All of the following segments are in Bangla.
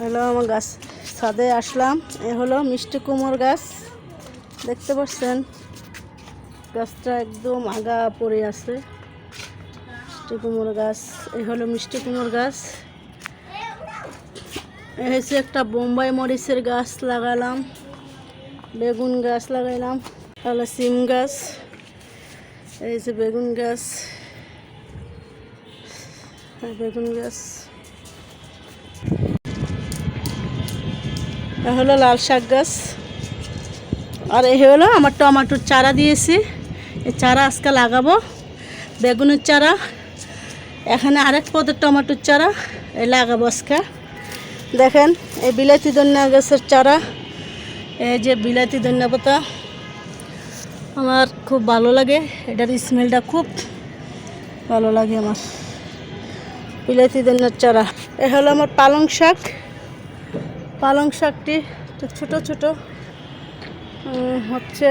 হলো আমার গাছ। ছাদে আসলাম, এ হলো মিষ্টি কুমড় গাছ। দেখতে পাচ্ছেন, গাছটা একদম আগা পড়ে আছে। মিষ্টি কুমড়ো গাছ এই হলো মিষ্টি কুমোর গাছ। এ হচ্ছে একটা বোম্বাই মরিচের গাছ লাগালাম, বেগুন গাছ লাগাইলাম তাহলে সিম গাছ, এই যে বেগুন গাছ বেগুন গাছ। হলো লাল শাক গাছ। আর এ হলো আমার টমাটোর চারা দিয়েছি। এই চারা আজকে লাগাবো, বেগুনের চারা। এখানে আরেক পদের টমাটোর চারা, এই লাগাবো আজকে। দেখেন, এই বিলাতি ধনিয়া গাছের চারা, এই যে বিলাতি ধনিয়া পাতা। আমার খুব ভালো লাগে, এটার স্মেলটা খুব ভালো লাগে আমার। বিলাতি ধনিয়ার চারা। এ হলো আমার পালং শাক। পালং শাকটি ছোটো ছোটো হচ্ছে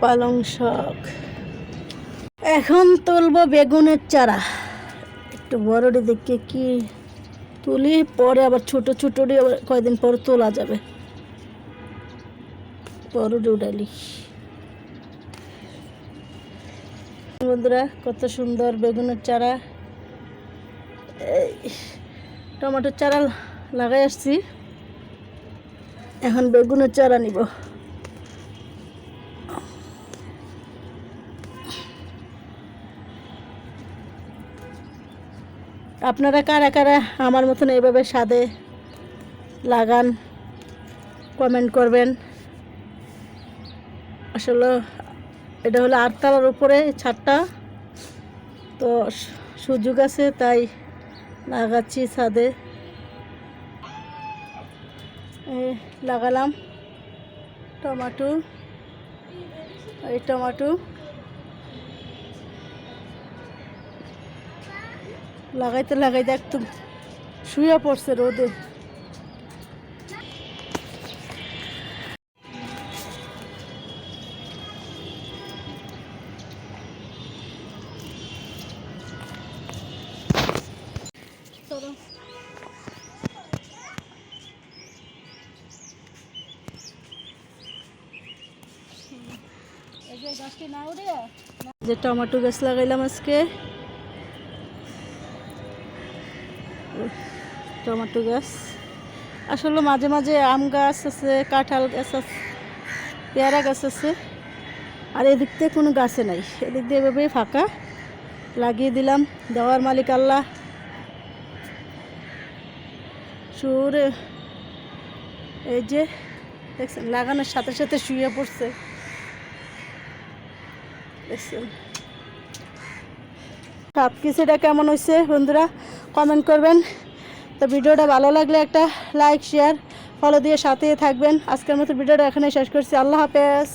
পালং শাক। এখন তুলবো বেগুনের চারা। একটু বড়টি দেখে কি তুলি, পরে আবার ছোট ছোটটি আবার কয়দিন পরে তোলা যাবে। বড়টি উঠালি। বন্ধুরা, কত সুন্দর বেগুনের চারা। টমেটোর চারা লাগাই আসছি। এখন বেগুনের চারা নিব। আপনারা কারা কারা আমার মতন এইভাবে স্বাদে লাগান কমেন্ট করবেন। আসলে এটা হলো আটতলার উপরে ছাদটা, তো সুযোগ আছে, তাই লাগাচ্ছি ছাদে। লাগালাম টমাটো এই টমাটো লাগাইতে লাগাইতে একদম শুয়ে পড়ছে রোদে। যে টমেটো গাছ লাগাইলাম আজকে। টমেটো গাছ। আসলে মাঝে মাঝে আম গাছ আছে, কাঁঠাল গাছ আছে, পেয়ারা গাছ আছে। আর এদিক থেকে কোনো গাছে নাই। এদিক দিয়ে এভাবেই ফাঁকা। লাগিয়ে দিলাম। দেওয়ার মালিক আল্লাহ। সুরে। এই যে, দেখছেন, লাগানোর সাথে সাথে শুয়ে পড়ছে। দেখছেন সব কিছুটা কেমন হয়েছে বন্ধুরা? কমেন্ট করবেন। তো ভিডিওটা ভালো লাগলে একটা লাইক শেয়ার ফলো দিয়ে সাথে থাকবেন। আজকের মতো ভিডিওটা এখানে শেষ করছি। আল্লাহ হাফেজ।